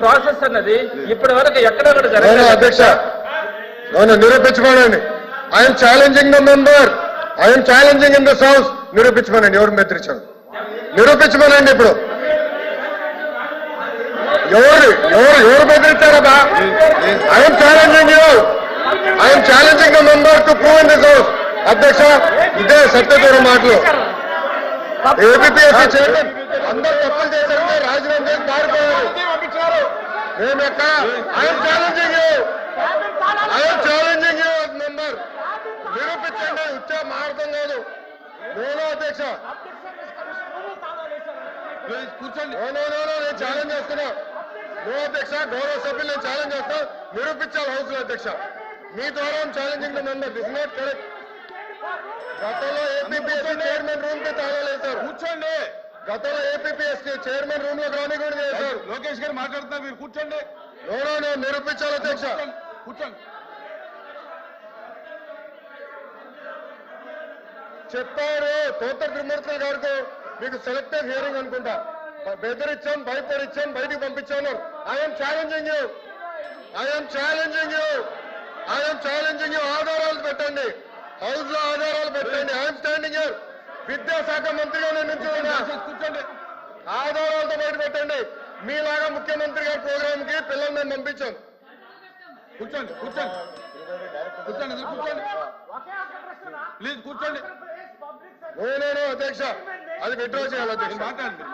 Process అన్నది ఇప్పటి వరకు ఎక్కడ అధ్యక్ష. అవును నిరూపించుకోనండి I'm challenging the member I'm challenging in this house నిరూపించుకోనండి ఎవరు బెదిరించారు నిరూపించుకోనండి ఇప్పుడు. ఎవరు ఎవరు ఎవరు బెదిరించారబ్బా I'm challenging you I'm challenging the member to prove in this house అధ్యక్ష ఇదే సత్యదూరం మాటలు. APSC chairman. అందరు తప్పులు చేశారంటే రాజీనామా చేసి పారిపోయారు మేము ఎక్కడ? I'm challenging I'm challenging you member నిరూపించండి. ఉచ్చా మార్గం కాదు. నేను అధ్యక్ష. కూర్చోండి. నేను ఛాలెంజ్ చేస్తున్నా. నో అధ్యక్ష గౌరవ సభ్యులు నేను ఛాలెంజ్ చేస్తా. నిరూపించాలి హౌస్లో అధ్యక్ష. మీ ద్వారా challenging the member this not correct గతంలో ఏపీఎస్సీ చైర్మన్ రూమ్కి తాళాలు వేశారు కూర్చోండి. గతంలో ఏపీఎస్సీ చైర్మన్ రూమ్లో రాని కూడా చేశారు లోకేష్ గారు మాట్లాడుతున్నారు మీరు కూర్చోండి. నో నో నో నిరూపించాలి అధ్యక్ష. కూర్చోండి చెప్పారు తోట త్రిమూర్తుల గారికి మీకు సెలెక్టెడ్ హియరింగ్ అనుకుంటా. బ- బెదిరించాం భయపడిచ్చాం బయటికి పంపించాను I'm challenging you I'm challenging you I'm challenging you ఆధారాలు పెట్టండి. హౌస్లో ఆధారాలు పెట్టండి. ఐఎమ్ స్టాండింగ్ యూ విద్యాశాఖ మంత్రిగా నేను కూర్చోండి. ఆధారాలతో బయట పెట్టండి. మీలాగా ముఖ్యమంత్రి గారి ప్రోగ్రామ్కి పిల్లల్ని మేము పంపించాం. కూర్చోండి కూర్చోండి. కూర్చోండి కూర్చోండి. ప్లీజ్ కూర్చోండి. నేనేను అధ్యక్ష. అది విత్డ్రా చేయాలి అధ్యక్ష. మాట్లాడండి.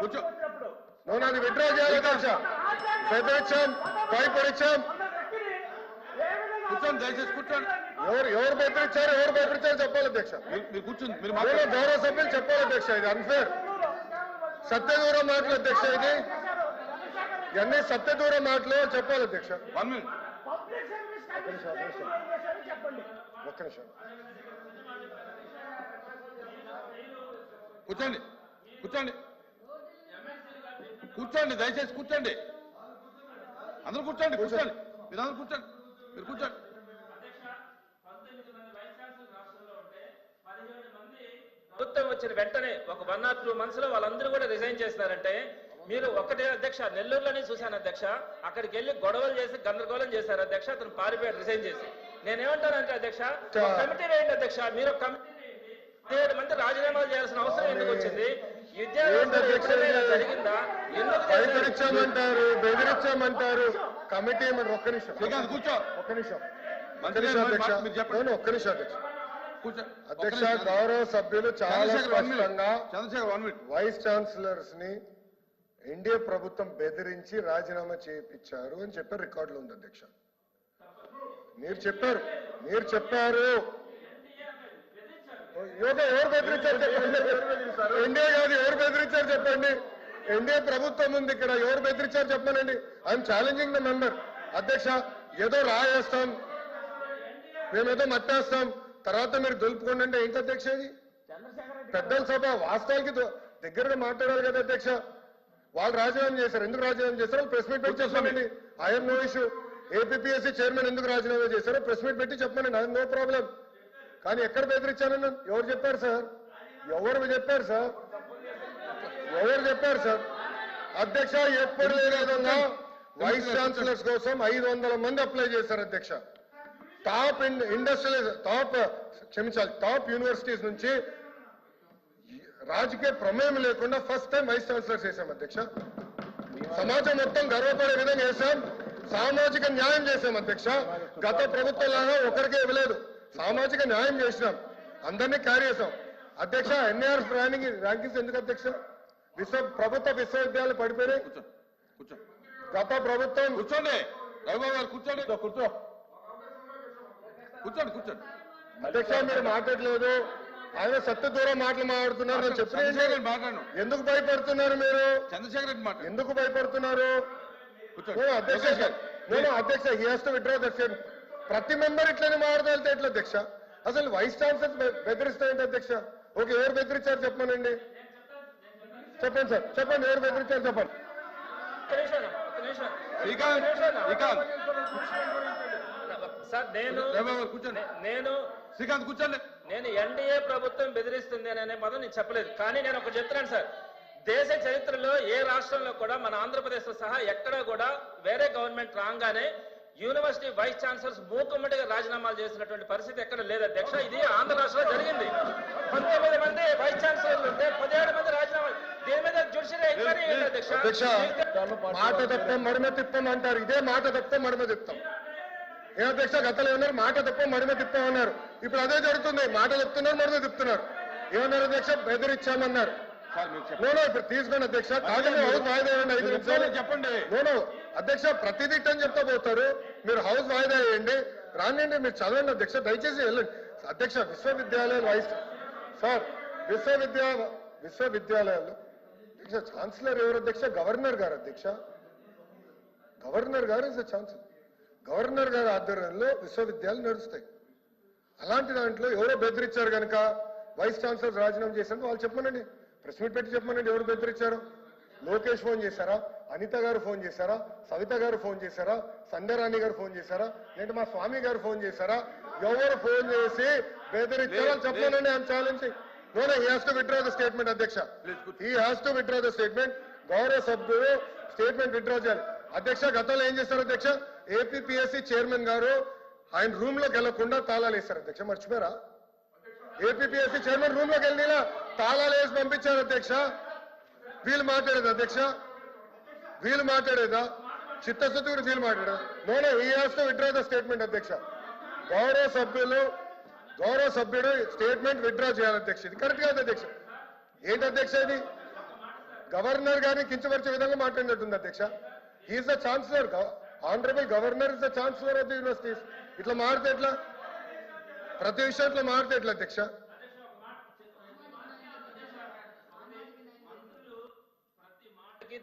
కూర్చో. నేను అది విత్డ్రా చేయాలి అధ్యక్ష. బెదిరించాం భయపడిచ్చాం కూర్చోండి దయచేసి కూర్చోండి. ఎవరు ఎవరు బెదిరించారు ఎవరు బెదిరించారు చెప్పాలి అధ్యక్ష. మీరు కూర్చోండి మీరు నేను మాట్లాడండి. గౌరవ సభ్యులు చెప్పాలి అధ్యక్ష ఇది అన్ఫేర్ సత్యదూరం మాటలు అధ్యక్ష ఇది. ఇవన్నీ సత్యదూరం మాటలు చెప్పాలి అధ్యక్ష. One minute. ఒక్క నిమిషం. కూర్చోండి కూర్చోండి. కూర్చోండి దయచేసి కూర్చోండి. అందరూ కూర్చోండి కూర్చోండి. మీరు అందరూ కూర్చోండి మీరు కూర్చోండి ప్రభుత్వం వచ్చిన వెంటనే ఒక వన్ ఆర్ టూ మంత్స్లో వాళ్ళందరూ కూడా రిజైన్ చేస్తున్నారంటే మీరు ఒకటే అధ్యక్ష నెల్లూరులోనే చూశాను అధ్యక్ష అక్కడికి వెళ్ళి గొడవలు చేసి గందరగోళం చేశారు అధ్యక్ష అతను పారిపోయాడు రిజైన్ చేసి. నేనేమంటానంటే అధ్యక్ష కమిటీ వేయండి అధ్యక్ష మీరు కమిటీ పదిహేడు మంది రాజీనామాలు చేయాల్సిన అవసరం ఎందుకు వచ్చింది? జరిగిందా? బెదిరించామంటారు కమిటీ ఒక్క నిమిషం. కూర్చో. ఒక్క నిమిషం. ఒక్క మంత్రి ఒక్క నిమిషం అధ్యక్ష. అధ్యక్ష. గౌరవ సభ్యులు చాలా స్పష్టంగా వైస్ ఛాన్సలర్స్ని ఎన్డీఏ ప్రభుత్వం బెదిరించి రాజీనామా చేయించారు అని చెప్పి రికార్డులో ఉంది అధ్యక్ష. మీరు చెప్పారు. మీరు చెప్పారు. యోగా ఎవరు బెదిరించారు చెప్పండి. ఎన్డీఏ కాదు ఎవరు బెదిరించారు చెప్పండి. ఎన్డీఏ ప్రభుత్వం ఉంది ఇక్కడ ఎవరు బెదిరించారు చెప్పనండి ఐఎమ్ ఛాలెంజింగ్ ద మెంబర్ అధ్యక్ష ఏదో రాయేస్తాం. మేమేదో మట్టేస్తాం. తర్వాత మీరు దులుపుకోండి అంటే ఏంటి అధ్యక్ష ఇది? పెద్దల సభ వాస్తవానికి దగ్గరగా మాట్లాడాలి కదా అధ్యక్ష. వాళ్ళు రాజీనామా చేశారు. ఎందుకు రాజీనామా చేశారు? ప్రెస్ మీట్ పెట్టి చెప్పండి. I'm no issue APSC chairman ఎందుకు రాజీనామా చేశారో? ప్రెస్ మీట్ పెట్టి చెప్పండి. ఐఎమ్ నో ప్రాబ్లం కానీ ఎక్కడ బెదిరించానని ఎవరు చెప్పారు సార్? ఎవరు చెప్పారు సార్? ఎవరు చెప్పారు సార్? అధ్యక్ష ఎప్పుడు లేని విధంగా వైస్ ఛాన్సలర్స్ కోసం ఐదు వందల మంది అప్లై చేశారు అధ్యక్ష. టాప్ ఇండస్ట్రియల్ టాప్ క్షమించాలి టాప్ యూనివర్సిటీస్ నుంచి రాజకీయ ప్రమేయం లేకుండా ఫస్ట్ టైం వైస్ ఛాన్సలర్స్ చేశాం అధ్యక్ష. సమాజం మొత్తం గర్వపడే విధంగా చేశాం. సామాజిక న్యాయం చేశాం అధ్యక్ష. గత ప్రభుత్వం లాగా ఒకరికే ఇవ్వలేదు. సామాజిక న్యాయం చేసినాం. అందరినీ క్యారీ చేశాం. అధ్యక్ష ఎన్ఏఆర్ ప్లానింగ్ ర్యాంకింగ్స్ ఎందుకు అధ్యక్ష? విశ్వ ప్రభుత్వ విశ్వవిద్యాలయాలు పడిపోయినాయి. కూర్చో కూర్చో. గత ప్రభుత్వం కూర్చోండి. రవిబాబు గారు కూర్చోండి. కూర్చో. కూర్చోండి కూర్చోండి. అధ్యక్ష మీరు మాట్లాడలేదు. ఆయన సత్య దూరం మాటలు మాట్లాడుతున్నారు. నేను చంద్రశేఖర్ చెప్పిన రెడ్డి మాట్లాడను. ఎందుకు భయపడుతున్నారు మీరు? చంద్రశేఖర్ రెడ్డి మాట్లాడు. ఎందుకు భయపడుతున్నారు? నేను అధ్యక్ష నేను అధ్యక్ష he has to withdraw that state ప్రతి మెంబర్ ఇట్లనే మాట్లాడితే ఎట్లా అధ్యక్ష? అసలు వైస్ ఛాన్సలర్ బెదిరిస్తాయంటే అధ్యక్ష? ఓకే ఎవరు బెదిరించారు చెప్పమనండి? చెప్పండి సార్ చెప్పండి ఎవరు బెదిరించారు చెప్పండి. శ్రీకాంత్ శ్రీకాంత్. సార్ నేను కూర్చోండి. నేను శ్రీకాంత్ కూర్చోండి. నేను ఎన్డీఏ ప్రభుత్వం బెదిరిస్తుంది అనే పదం నేను చెప్పలేదు. కానీ నేను ఒకటి చెప్తున్నాను సార్. దేశ చరిత్రలో ఏ రాష్ట్రంలో కూడా మన ఆంధ్రప్రదేశ్ సహా ఎక్కడా కూడా వేరే గవర్నమెంట్ రాగానే యూనివర్సిటీ వైస్ ఛాన్సలర్స్ మూకుమ్మడిగా రాజీనామాలు చేసినటువంటి పరిస్థితి ఎక్కడ లేదు. అధ్యక్ష ఇది ఆంధ్ర రాష్ట్రంలో జరిగింది. పంతొమ్మిది మంది వైస్ ఛాన్సలర్లు ఉంటే పదిహేడు మంది రాజీనామాలు దీని మీద జ్యుడిషియల్ ఎంక్వైరీ అధ్యక్ష? మాట తప్పం మడమ తిప్పం అంటారు. ఇదే మాట తప్పం మడమ తిప్పాం. ఏ అధ్యక్ష గతంలో ఏమన్నారు మాట తప్ప మడమ తిప్పాం అన్నారు ఇప్పుడు అదే జరుగుతుంది. మాట చెప్తున్నారు మడమ తిప్పుతున్నారు. ఏమన్నారు అధ్యక్ష? బెదిరిచ్చామన్నారు. నోనో ఇప్పుడు తీసుకోండి అధ్యక్ష. ఐదు నిమిషాలు. చెప్పండి నోనో అధ్యక్ష ప్రతిదీ అని చెప్తా పోతారు. మీరు హౌస్ వాయిదా వేయండి రానండి మీరు చదవండి అధ్యక్ష దయచేసి వెళ్ళండి. అధ్యక్ష విశ్వవిద్యాలయాలు వైస్ సార్ విశ్వవిద్యా విశ్వవిద్యాలయాలు. అధ్యక్ష ఛాన్సలర్ ఎవరు అధ్యక్ష? గవర్నర్ గారు అధ్యక్ష. గవర్నర్ గారు ఇస్ ఛాన్సలర్. గవర్నర్ గారి ఆధ్వర్యంలో విశ్వవిద్యాలయాలు నడుస్తాయి. అలాంటి దాంట్లో ఎవరో బెదిరించారు కనుక వైస్ ఛాన్సలర్ రాజీనామా చేశారు వాళ్ళు చెప్పమనండి. ప్రెస్ మీట్ పెట్టి చెప్పమనండి ఎవరు బెదిరించారు. లోకేష్ ఫోన్ చేశారా? అనిత గారు ఫోన్ చేశారా? సవిత గారు ఫోన్ చేశారా? సంధ్యారాణి గారు ఫోన్ చేశారా? లేదంటే మా స్వామి గారు ఫోన్ చేశారా? ఎవరు ఫోన్ చేసి బెదిరించారో చెప్పమనండి I'm challenge no no he has to withdraw the statement అధ్యక్ష. He has to withdraw the statement గౌరవ సభ్యుడు స్టేట్మెంట్ విత్డ్రా చేయాలి. అధ్యక్ష గతంలో ఏం చేశారు అధ్యక్ష? ఏపీపీఎస్సీ చైర్మన్ గారు ఆయన రూమ్లోకి వెళ్ళకుండా తాళాలు వేశారు అధ్యక్ష. మర్చిపోయారా? ఏపీపీఎస్సీ చైర్మన్ రూమ్లోకి వెళ్ళినా తాళాలు వేసి పంపించారు అధ్యక్ష. వీళ్ళు మాట్లాడేది అధ్యక్ష? వీళ్ళు మాట్లాడేదా? చిత్తశుద్ధి కూడా వీళ్ళు మాట్లాడేదా నోనే ఈ has to withdraw the statement అధ్యక్ష. గౌరవ సభ్యులు గౌరవ సభ్యుడు స్టేట్మెంట్ విత్డ్రా చేయాలి అధ్యక్ష. ఇది కరెక్ట్ కాదు అధ్యక్ష. ఏంటి అధ్యక్ష ఇది? గవర్నర్ గారిని కించపరిచే విధంగా మాట్లాడినట్టుంది అధ్యక్ష. Is the chancellor honourable governor is the chancellor of the universities ఇట్లా మారితే ఎట్లా? ప్రతి విషయంలో మారితే ఎట్లా అధ్యక్ష?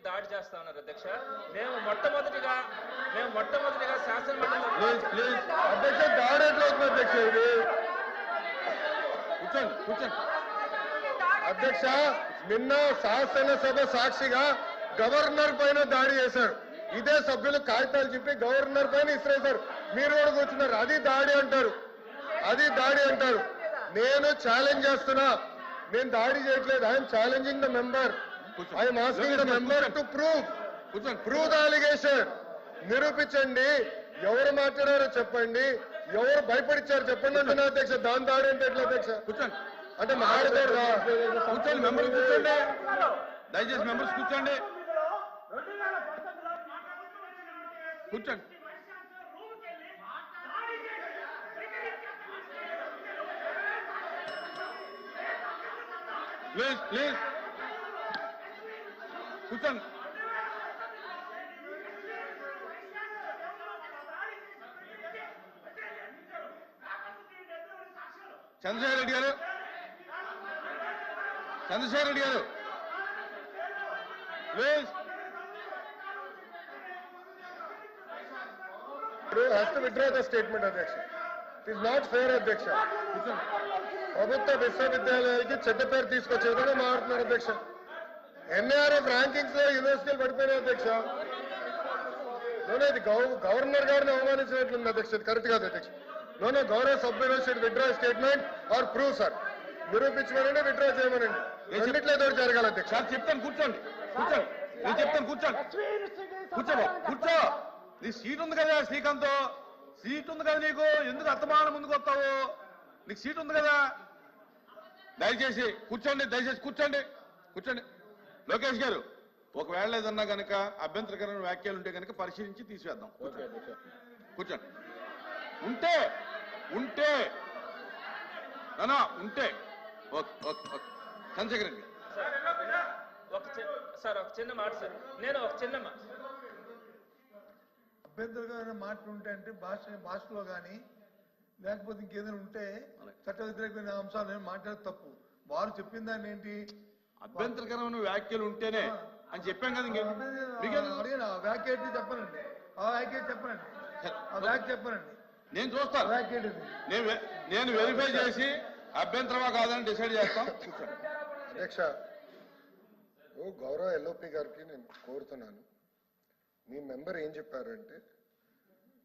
దాడి చేస్తా ఉన్నారు అధ్యక్ష. మేము మొట్టమొదటిగా మేము మొట్టమొదటిగా ప్లీజ్ అధ్యక్ష దాడి ఎట్లా అవుతుంది అధ్యక్ష ఇది? కూర్చోండి కూర్చోండి. అధ్యక్ష నిన్న శాసనసభ సాక్షిగా గవర్నర్ పైన దాడి చేశారు. ఇదే సభ్యులు కాగితాలు చెప్పి గవర్నర్ పైన ఇసిరేశారు. మీరు కూడా కూర్చున్నారు. అది దాడి అంటారు. అది దాడి అంటారు. నేను ఛాలెంజ్ చేస్తున్నా. నేను దాడి చేయట్లేదు. I'm challenging the member I'm asking the member to prove కూర్చోండి ప్రూవ్ ద అలిగేషన్ నిరూపించండి. ఎవరు మాట్లాడారో చెప్పండి. ఎవరు భయపడిచ్చారు చెప్పండి. అంటున్నా అధ్యక్ష దాని దాడి అంటే ఎట్లా అధ్యక్ష? కూర్చోండి. అంటే మాట్లాడదా కూర్చోండి. మెంబర్స్ కూర్చోండి. దయచేసి మెంబర్స్ కూర్చోండి. కూర్చోండి. Please please. కూర్చోండి. చంద్రశేఖర్ రెడ్డి గారు. చంద్రశేఖర్ రెడ్డి గారు. Please. To withdraw the statement, అధ్యక్ష. ఇట్ ఇస్ నాట్ ఫేర్ అధ్యక్ష. ప్రభుత్వ విశ్వవిద్యాలయాలకి చెడ్డ పేరు తీసుకొచ్చే విధంగా మారుతున్నారు అధ్యక్ష. ఎన్ఆర్ఎఫ్ ర్యాంకింగ్స్లో యూనివర్సిటీలు పడిపోయినాయి అధ్యక్ష. నోనో ఇది గవ- గవర్నర్ గారిని అవమానించినట్లుంది అధ్యక్ష. కరెక్ట్ కాదు అధ్యక్ష. నోనో గౌరవ సభ్యులు should withdraw statement or prove sir నిరూపించమనండి withdraw చేయమనండి. రెండిట్లో ఏదో ఒకటి జరగాలి అధ్యక్ష. సార్ చెప్తాను కూర్చోండి. కూర్చోండి. నేను చెప్తాను కూర్చోండి. కూర్చో. బాబు, కూర్చో నీ సీట్ ఉంది కదా శ్రీకాంత్ సీట్ ఉంది కదా నీకు? ఎందుకు అత్తమానం ముందుకు వస్తావు? నీకు సీట్ ఉంది కదా? దయచేసి కూర్చోండి దయచేసి కూర్చోండి కూర్చోండి. లోకేష్ గారు ఒకవేళ ఏదన్నా కనుక అభ్యంతరకరమైన వ్యాఖ్యలు ఉంటే కనుక పరిశీలించి తీసివేద్దాం. కూర్చోండి. కూర్చోండి. ఉంటే ఉంటే. నానా ఉంటే. Okay okay okay. Chandrashekar Reddy గారు. సార్ ఒక చిన్న మాట సార్. నేను ఒక చిన్న మాట అభ్యంతరకరమైన మాటలు ఉంటే అంటే భాష భాషలో కానీ లేకపోతే ఇంకేదైనా ఉంటే చట్ట వ్యతిరేకమైన అంశాలు నేను మాట్లాడేది తప్పు. వారు చెప్పిన దాన్ని ఏంటి? అభ్యంతరకరమైన వ్యాఖ్యలు ఉంటేనే అని చెప్పాం కదా వ్యాఖ్య ఏంటి చెప్పనండి. ఆ వ్యాఖ్య చెప్పనండి? ఆ వ్యాఖ్య చెప్పనండి. నేను చూస్తాను వ్యాఖ్య నేను నేను వెరిఫై చేసి అభ్యంతరమా కాదని డిసైడ్ చేస్తాం. అధ్యక్ష ఓ గౌరవ ఎల్ఓపి గారికి నేను కోరుతున్నాను. మీ మెంబర్ ఏం చెప్పారంటే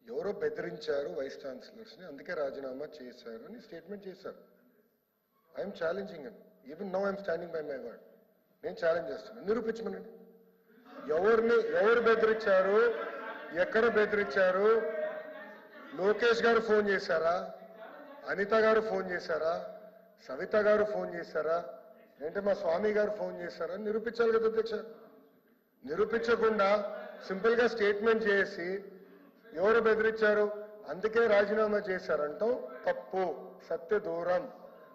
ఎవరో బెదిరించారు వైస్ ఛాన్సలర్స్ని అందుకే రాజీనామా చేశారు అని స్టేట్మెంట్ చేశారు. I'm challenging and even no I'm standing by my word నేను ఛాలెంజ్ చేస్తున్నాను నిరూపించమనండి. ఎవరిని ఎవరు బెదిరించారు ఎక్కడ బెదిరించారు లోకేష్ గారు ఫోన్ చేశారా అనిత గారు ఫోన్ చేశారా సవిత గారు ఫోన్ చేశారా అంటే మా స్వామి గారు ఫోన్ చేశారా నిరూపించాలి కదా అధ్యక్ష. నిరూపించకుండా సింపుల్గా స్టేట్మెంట్ చేసి ఎవరు బెదిరించారు? అందుకే రాజీనామా చేశారంటాం తప్పు సత్య దూరం.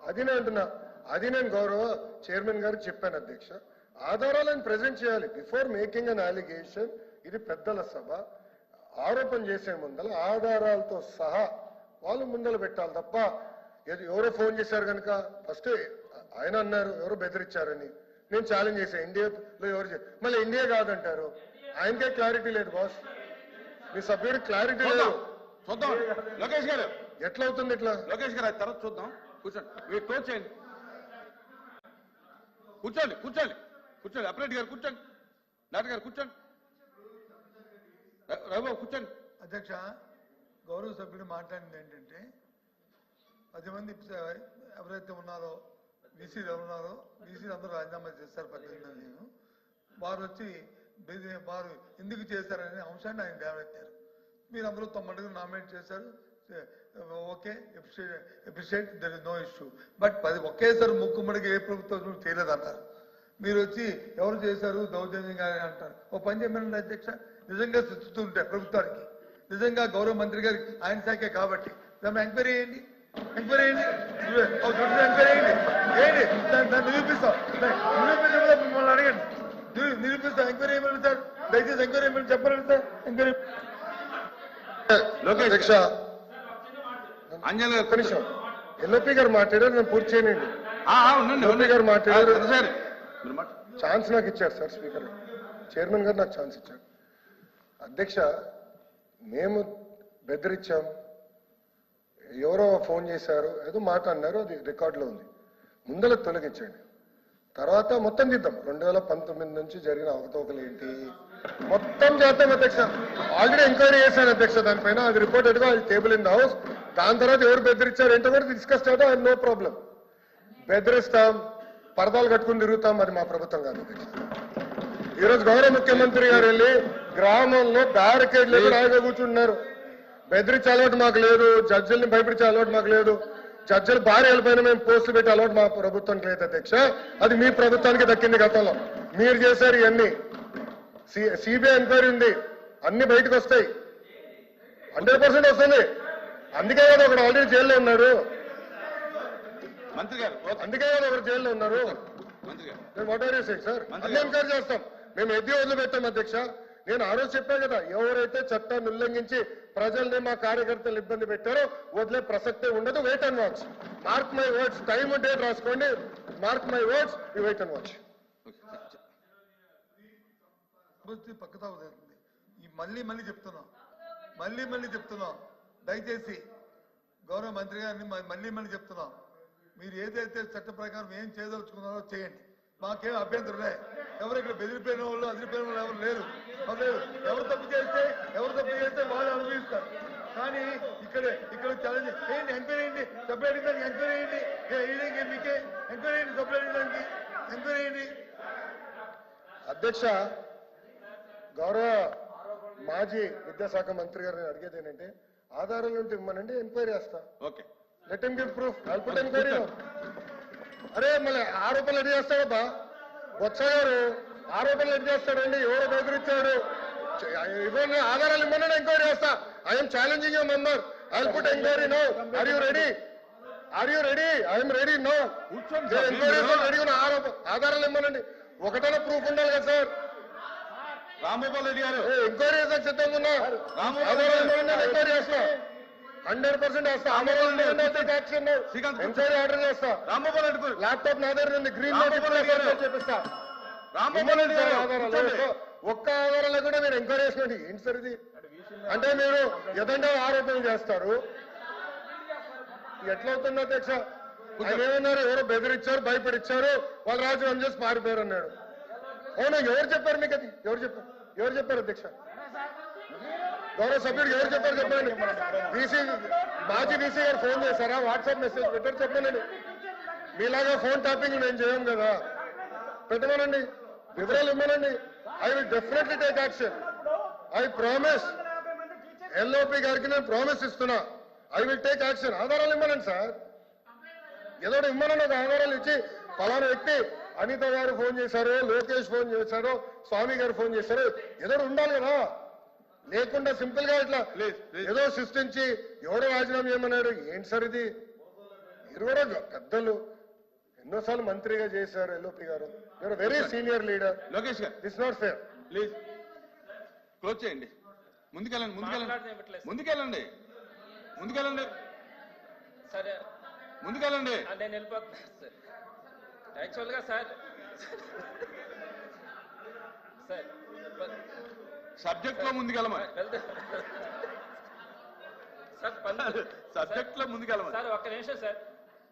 అది నేను అంటున్నా. అది నేను గౌరవ చైర్మన్ గారికి చెప్పాను అధ్యక్ష. ఆధారాలను ప్రజెంట్ చేయాలి. బిఫోర్ మేకింగ్ అన్ అలిగేషన్ ఇది పెద్దల సభ. ఆరోపణ చేసే ముందల ఆధారాలతో సహా వాళ్ళు ముందల పెట్టాలి తప్ప ఎవరో ఫోన్ చేశారు కనుక ఫస్ట్ ఆయన అన్నారు ఎవరో బెదిరించారని. నేను ఛాలెంజ్ చేశాను ఇండియాలో ఎవరు చే- మళ్ళీ ఇండియా కాదంటారు. ఆయనకే క్లారిటీ లేదు బాస్ మీ సభ్యుడికి క్లారిటీ లేదు. చూద్దాం లోకేష్ గారు. ఎట్లా అవుతుంది ఇట్లా? లోకేష్ గారు అది తర్వాత చూద్దాం. కూర్చోండి. మీరు క్లోజ్ చేయండి. కూర్చోండి కూర్చోండి. కూర్చోండి. అప్రెడ్ గారు కూర్చోండి. డాక్టర్ గారు కూర్చోండి. ర- రఘుబాబు కూర్చోండి. అధ్యక్ష గౌరవ సభ్యుడు మాట్లాడింది ఏంటంటే పది మంది ఎవరైతే ఉన్నారో బీసీలు ఉన్నారో బీసీలు అందరూ రాజీనామా చేస్తారు పద్దెనిమిది నేను వారు వచ్చి వారు ఎందుకు చేశారనే అంశాన్ని ఆయన లేవనెత్తారు మీరు అందరూ తొమ్మిదిగా నామినేట్ చేశారు. Okay appreciate there is no issue. But పది ఒకేసారి ముక్కుమ్మడికి ఏ ప్రభుత్వం చేయలేదన్నారు మీరు వచ్చి ఎవరు చేశారు? దౌర్జన్యంగా అంటారు. ఓ పని చేయమనండి అధ్యక్ష. నిజంగా శిస్తుంటే ప్రభుత్వానికి. నిజంగా గౌరవ మంత్రి గారికి ఆయన శాఖే కాబట్టి. దాన్ని ఎంక్వైరీ చేయండి. ఎంక్వైరీ చేయండి. ఎంక్వైరీ చేయండి. చేయండి. దాన్ని నిరూపిస్తాం. నిరూపించడం మిమ్మల్ని అడగండి. నిరూపిస్తాం ఎంక్వైరీ చేయమని సార్? దయచేసి ఎంక్వైరీ చేయమని చెప్పండి సార్. ఎంక్వైరీ లోకేష్ అధ్యక్ష అంజలి ఒక్క నిమిషం. ఎల్ఓపి గారు మాట్లాడారు నేను పూర్తి చేయనండి. ఉండండి గారు మాట్లాడారు. ఛాన్స్ నాకు ఇచ్చారు సార్ స్పీకర్. చైర్మన్ గారు నాకు ఛాన్స్ ఇచ్చారు. అధ్యక్ష మేము బెదిరించాం. ఎవరో ఫోన్ చేశారు ఏదో మాట అన్నారు అది రికార్డులో ఉంది. ముందల తొలగించండి. తర్వాత మొత్తం తీద్దాం రెండు వేల పంతొమ్మిది నుంచి జరిగిన అవకతవకలు ఏంటి? మొత్తం చేద్దాం అధ్యక్ష. ఆల్రెడీ ఎంక్వైరీ చేశాను అధ్యక్ష. దానిపైన అది రిపోర్టెడ్గా టేబుల్ ఇన్ ద హౌస్ దాని తర్వాత ఎవరు బెదిరించారు ఏంటో కూడా డిస్కస్ చేద్దాం. నో ప్రాబ్లం బెదిరిస్తాం. పరదాలు కట్టుకుని తిరుగుతాం. అది మా ప్రభుత్వం కాదు ఈరోజు గౌరవ ముఖ్యమంత్రి గారు వెళ్ళి గ్రామంలో బ్యారికేడ్ లేదు రాయిగా కూర్చుంటున్నారు. బెదిరించే అలవాటు మాకు లేదు. జడ్జిల్ని భయపించే అలవాటు మాకు లేదు. జడ్జిలు భార్యల పైన మేము పోస్టులు పెట్టే అలవాటు మా ప్రభుత్వానికి లేదు అధ్యక్ష. అది మీ ప్రభుత్వానికి దక్కింది గతంలో. మీరు చేశారు ఇవన్నీ. సిబిఐ ఎంక్వైరీ ఉంది. అన్ని బయటకు వస్తాయి. హండ్రెడ్ పర్సెంట్ వస్తుంది. అందుకే కదా ఒకడు ఆల్రెడీ జైల్లో ఉన్నాడు. మంత్రి గారు ఓకే. అందుకే కదా ఒకరు జైల్లో ఉన్నారు. What are you saying sir? అన్ని ఎంకరేజ్ చేస్తాం. మేము ఎద్ది వదిలిపెట్టాం అధ్యక్ష. నేను ఆ రోజు చెప్పాను కదా ఎవరైతే చట్టాన్ని ఉల్లంఘించి ప్రజల్ని మా కార్యకర్తలు ఇబ్బంది పెట్టారో వదిలే ప్రసక్తే ఉండదు wait and watch mark my words time date రాసుకోండి. Mark my words you wait and watch okay ఈ మళ్ళీ మళ్ళీ చెప్తున్నాం. మళ్ళీ మళ్ళీ చెప్తున్నాం. దయచేసి గౌరవ మంత్రి గారిని మళ్ళీ మళ్ళీ చెప్తున్నాం. మీరు ఏదైతే చట్ట ప్రకారం ఏం చేయదలుచుకున్నారో చేయండి. మాకేం అభ్యంతరం లే. ఎవరు ఇక్కడ బెదిరిపోయిన వాళ్ళు అదిరిపోయిన వాళ్ళు ఎవరు లేరు. ఎవరు లేరు. ఎవరు తప్పు చేస్తే ఎవరు తప్పు చేస్తే వాళ్ళు అనుభవిస్తారు. కానీ ఇక్కడ ఇక్కడ ఛాలెంజ్. ఏంటి? ఎంక్వైరీ చేయండి సపరేట్ దానికి ఎంక్వైరీ చేయండి ఏ, ఈయనకి మీకే ఎంక్వైరీ చేయండి సపరేట్ దానికి ఎంక్వైరీ చేయండి అధ్యక్ష గౌరవ మాజీ విద్యాశాఖ మంత్రి గారిని అడిగేది ఏంటంటే ఆధారాలు ఉంటే ఇమ్మనండి ఎంక్వైరీ చేస్తా. Okay. Let him give proof I put enquiry అరే మళ్ళీ ఆరోపణలు ఎన్ని చేస్తాడబ్బా బొత్స గారు ఆరోపణలు ఎన్ని చేస్తాడండి? ఎవరు బెదిరించాడు ఇవ్వండి ఆధారాలు ఇవ్వమని ఎంక్వైరీ చేస్తా. I'm challenging you member I put enquiry no are you ready are you ready I'm ready no enquiry ready ఉన్న ఆధారాలు ఇవ్వమనండి ఒకటైనా ప్రూఫ్ ఉండాలి కదా సార్. రాంగోపాల్ రెడ్డి గారు. ఎంక్వైరీ సిద్ధంగా ఉన్నా. ఆధారాలు ఎంక్వైరీ చేస్తా. హండ్రెడ్ పర్సెంట్ వేస్తా. ఎంక్వైరీ ఆర్డర్ చేస్తా? రాంగోపాల్ రెడ్డి ల్యాప్టాప్ నా దగ్గర ఉంది. గ్రీన్. చేపిస్తా. రెడ్డి. ఒక్క ఆధారాలు కూడా మీరు ఎంక్వైరీ చేసినట్టు ఏంటి సార్ ఇది? అంటే మీరు ఎదంటే ఆరోపణలు చేస్తారు. ఎట్లా అవుతుంది అధ్యక్ష ఆయన ఏమన్నారు? ఎవరో బెదిరించారు భయపడిచ్చారు. వాళ్ళు రాజు అని చేసి పారిపోయారు అన్నాడు అవును? ఎవరు చెప్పారు మీకు అది? ఎవరు చెప్పారు? ఎవరు చెప్పారు అధ్యక్ష? గౌరవ సభ్యుడు ఎవరు చెప్పారు చెప్పండి? డీసీ మాజీ బీసీ గారు ఫోన్ చేశారా? వాట్సాప్ మెసేజ్ పెట్టారు చెప్పండి. మీలాగా ఫోన్ టాపింగ్ నేను చేయను కదా. పెట్టమనండి. వివరాలు ఇవ్వనండి I will definitely take action. I promise. LOP గారికి నేను ప్రామిస్ ఇస్తున్నా. I will take action. ఆధారాలు ఇవ్వనండి సార్. ఏదో ఇమ్మనండి. ఒక ఆధారాలు ఇచ్చి పలానా వ్యక్తి అనిత గారు ఫోన్ చేశారు లోకేష్ ఫోన్ చేశారు స్వామి గారు ఫోన్ చేశారు ఏదో ఉండాలి కదా. లేకుండా సింపుల్గా ఇట్లా. ఏదో సృష్టించి ఎవడో రాజీనామా చేయమన్నాడు. ఏంటి సార్ ఇది? మీరు కూడా పెద్దలు ఎన్నోసార్లు మంత్రిగా చేశారు ఎల్ఓపి గారు. You're very senior leader Lokesh గారు. This not fair please. Close చేయండి. ముందుకెళ్ళండి ముందుకెళ్ళండి. ముందుకెళ్ళండి. ముందుకెళ్ళండి. సరే. ముందుకెళ్ళండి. నేను వెళ్ళిపోతున్నాను సార్ యాక్చువల్గా సార్ సార్ సబ్జెక్ట్లో ముందుకెళ్ళమని సబ్జెక్ట్లో ముందుకెళ్ళమని సార్ ఒక్క నిమిషం సార్.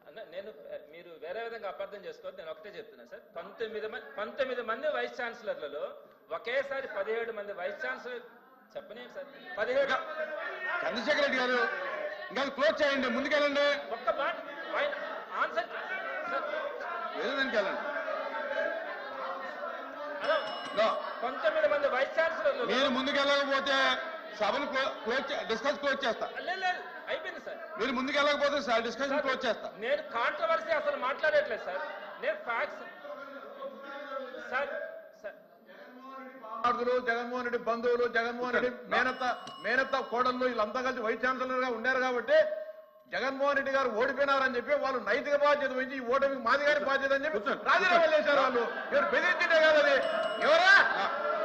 అన్న నేను మీరు వేరే విధంగా అపార్థం చేసుకోవద్దు నేను ఒకటే చెప్తున్నా సార్. పంతొమ్మిది మంది పంతొమ్మిది మంది వైస్ ఛాన్సలర్లలో ఒకేసారి పదిహేడు మంది వైస్ ఛాన్సలర్ చెప్పనే సార్. పదిహేడు చంద్రశేఖర్ రెడ్డి గారు ఇంకా క్లోజ్ చేయండి ముందుకెళ్ళండి. ఒక్క మాట ఆన్సర్ సార్ వెళ్ళండి పంతొమ్మిది మంది వైస్ ఛాన్సలర్లు మీరు ముందుకెళ్ళకపోతే సభను క్లోజ్ డిస్కస్ క్లోజ్ చేస్తా. లేదు లేదు అయిపోయింది సార్. మీరు ముందుకెళ్ళకపోతే సార్ డిస్కషన్ క్లోజ్ చేస్తా. నేను కాంట్రవర్సీ అసలు మాట్లాడట్లేదు సార్. నేను ఫ్యాక్ట్స్ సార్ జగన్మోహన్ రెడ్డి బంధువులు జగన్మోహన్ రెడ్డి మేనత్త మేనత్త కోడళ్ళు వీళ్ళంతా కలిసి వైస్ ఛాన్సలర్గా ఉన్నారు కాబట్టి జగన్మోహన్ రెడ్డి గారు ఓడిపోయినారని చెప్పి వాళ్ళు నైతిక బాధ్యత వహించి ఓటమి మాది గారి బాధ్యత అని చెప్పి. రాజీనామా చేశారు వాళ్ళు. ఎవరు బెదిరించిందే కాదు అది. ఎవరా?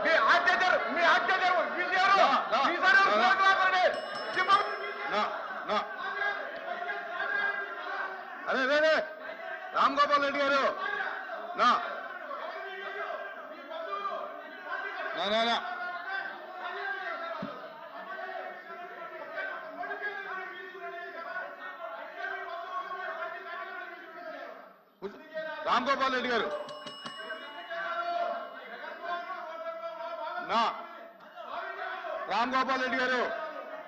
మీ ఆచార్యరు మీ నా అదే అదే రామ్ గోపాల్ రెడ్డి గారు. నా, నా, నా. కూర్చో. జగన్మోహన్ రెడ్డి గారు. నా రామ్ గోపాల్ రెడ్డి గారు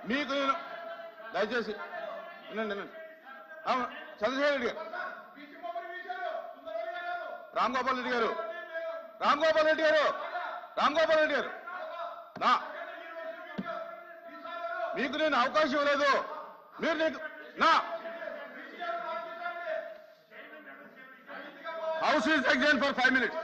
మీకు నేను దయచేసి వినండి వినండి. చంద్రశేఖర్ రెడ్డి గారు. రామ్ గోపాల్ రెడ్డి గారు. రామ్ గోపాల్ రెడ్డి గారు. రామ్ గోపాల్ రెడ్డి గారు. నా మీకు నేను అవకాశం ఇవ్వలేదు. మీరు నీకు నా house is exam for five minutes